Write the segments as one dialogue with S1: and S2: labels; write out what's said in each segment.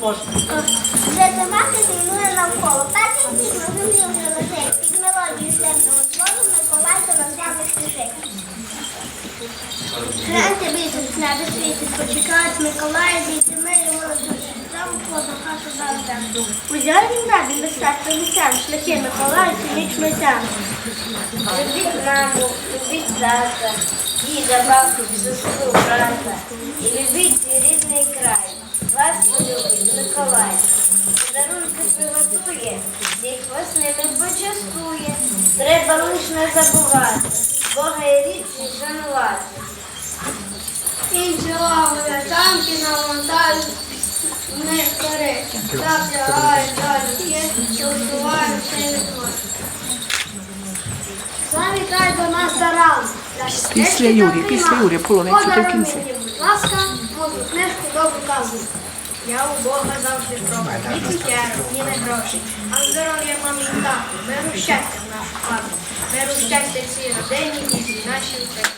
S1: Можна.
S2: Вже тримати змінує навколо. Перший сніг на землі вже лежить. Під мелодію стемного дзвону Миколай до нас небо спішить. Гляньте місяць небо світить, почекають Миколая, діти ми йому на. Там поза хату завжди. У зеленій небі серце несем, шляхи Миколая, цю ніч ми. Любіть маму, любіть тата, діда, бабку, сестру, брата. І любіть. Вас полюбить Миколай. Подарунки приготує, всіх вас ними почастує. Треба лиш не забувати, Бога і рідні шанувати. Інші лаври, танки навантажують, не старе. Заплягають далі, є, голосувають все відмовити. Славі край до нас дарав.
S3: Після Юрі, після Юрі, полуницю то в кінці.
S2: Будь ласка, можу книжку добру казу. Я у Бога завжди прошу. Ні цукерок, ні не грошей. А здоров'я мамі і тату. Миру щастя в нашу хату. Миру щастя всій родині і всій нашій Україні.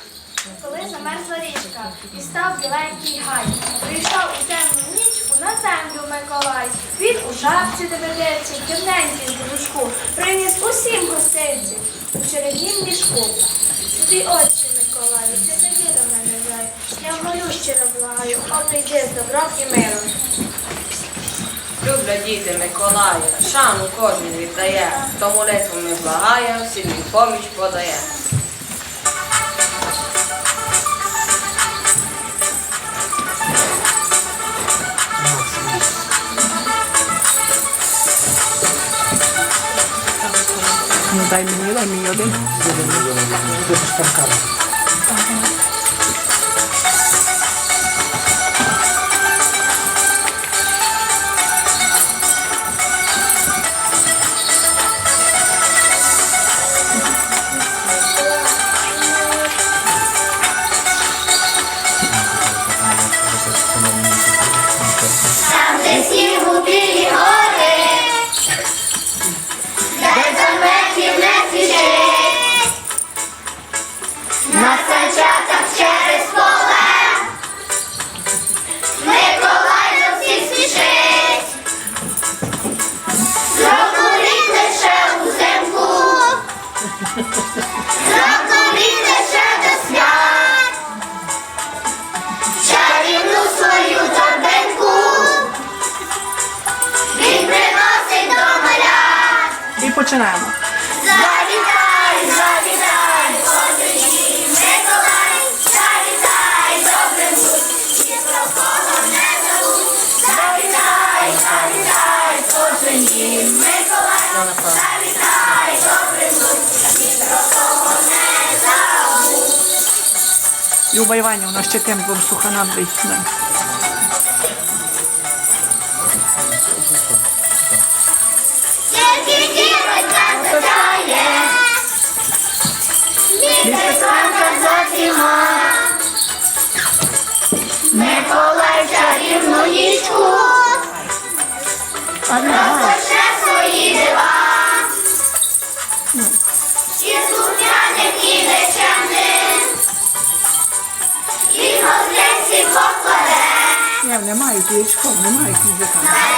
S2: Коли замерзла річка і став біленький гай, прийшов у темну нічку на землю Миколай. Він у шапці доведеться, темненький в дружку, приніс усім гостинців у черевнім мішку. Свій отче Миколаю, ти Я молю щиро благаю, о прийди з добром і миром.
S4: Любля діти Миколая, шану кожен віддає, тому хто молитвами благає, всім поміч подає.
S3: Ну дай мені, дай мені один.
S2: Там,
S3: починаємо.
S2: Завітай, завітай, Божий Миколай, завітай, добрим будь, і про кого не забудь. Завітай, завітай, Божий Миколай, завітай, добрим будь, і про кого не забудь.
S3: Люба Іванівна, ще тим двом суханам вийшли.
S2: Миколай чарівну ніжку, розпочне свої дива, і слухняним і і гостинці покладе.
S3: Діячком, немає музикантів.
S2: Тихенько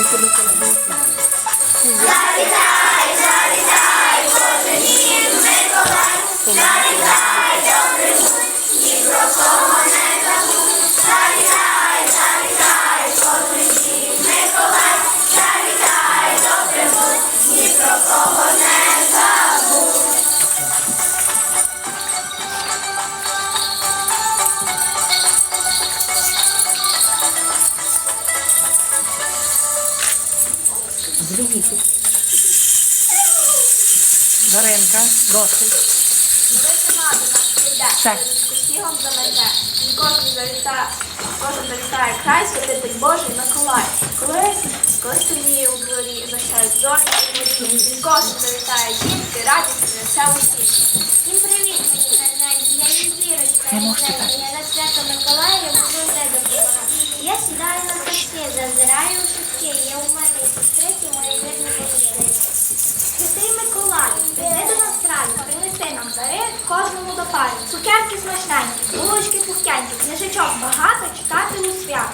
S2: Завітай, завітай, кожен дім, Миколай,
S3: Даринка, досить.
S5: Велика мати нас прийде,
S3: Так.
S5: снігом замете. І кожен завітає, кожен завітає край, святитель Божий Миколай. Коли кострі у дворі захищають зорі і морі, він кожен завітає дітки, радість несе усім.
S2: Всім привіт, мої гарненькі, я їм вірочка,
S3: Не так.
S2: я на свято Миколая буду де допомагати. Я сідаю на таксі, зазираю у шибки, є у мене і сестриці, мої вірні
S5: пари. Цукерки смачненькі, булочки пухкенькі, книжечок багато читати у свят.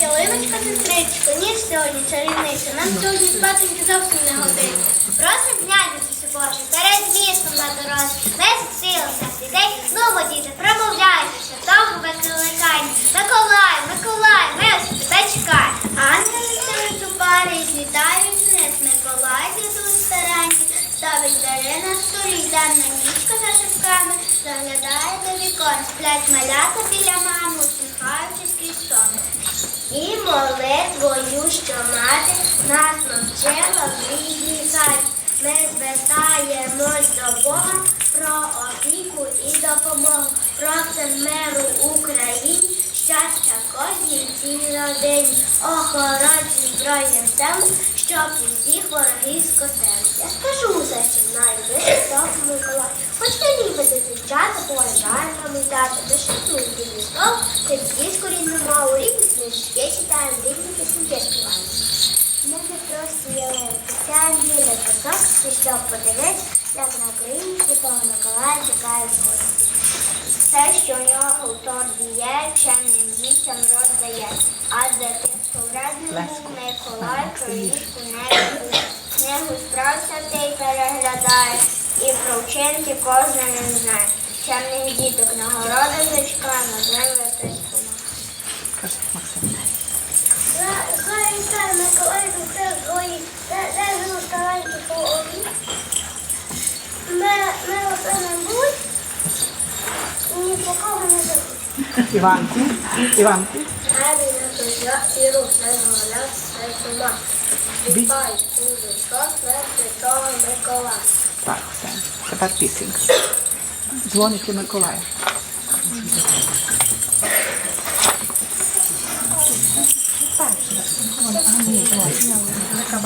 S2: Ялиночка, сестричко, ніж сьогодні чарівниця, нам сьогодні спатеньки зовсім не годиться. Просить гляньтеся, Боже, перед містом на дорозі, весь силися людей, ну, діти, промовляйтеся, того викликаємо. Миколай, Миколай, ми ось тебе чекаємо. Ангели стають у пари, злітають вниз, Миколай дідуть старенькі, ставить дари на столі, темна нічка за шибками, заглядає до вікон, сплять малята біля мами, усміхаючись крізь сон. І молитвою, що мати нас навчила в рідній хаті. Ми звертаємось до Бога про опіку і допомогу. Просим миру Україні, щастя кожній цій родині, охороні збройним силам, щоб усіх ворогів скотили. Я скажу за чим знаю, Святого Миколай. Хоч ви любите дівчата, поважаємо ми дати, дошитують різні слов, тим рідну мову, рідні книжки читаємо, рідні пісеньки співаємо. Ми просто ялинки, сяємо біля пісок, і щоб подивитися, як на Україні Святого Миколая чекає гості. Все, що в нього в торбі є, чемним дітям роздає. А за тих, хто Миколай, королівську не любив. Книгу справ святий переглядає, і про вчинки кожен не знає. Чемних діток нагорода зачекає, на землю.
S3: Кажи, Максим.
S2: Зоя Миколай де живу старенькі по. Ми, ми будь, ні по кого не забудь.
S3: Іванку. Іванку.
S2: І рух не згоряв, не сума. Кузочка, не святого Миколая.
S3: Так, все. Тепер пісенька. Дзвоники Миколая.
S2: Я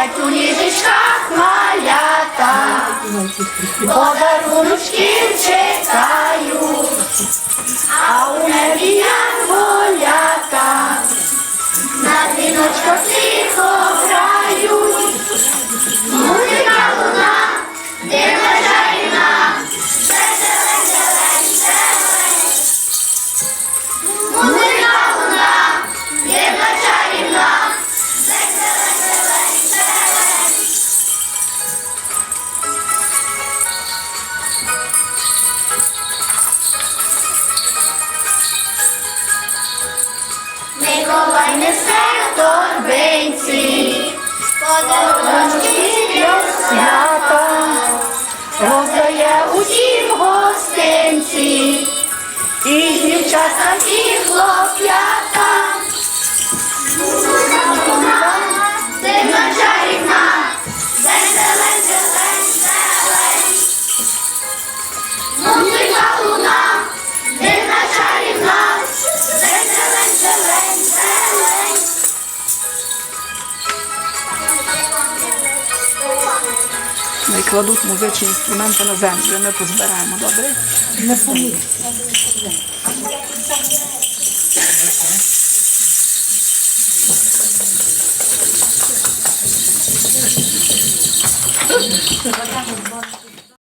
S2: Сплять у ліжечках малята, подаруночки чекають, а у небі янголята, на дзвіночках тихо грають, роздає усім гостинці, і дівчатам, і хлоп'ятам.
S3: Не кладуть музичні інструменти на землю. Ми позбираємо, добре? Не
S2: самі.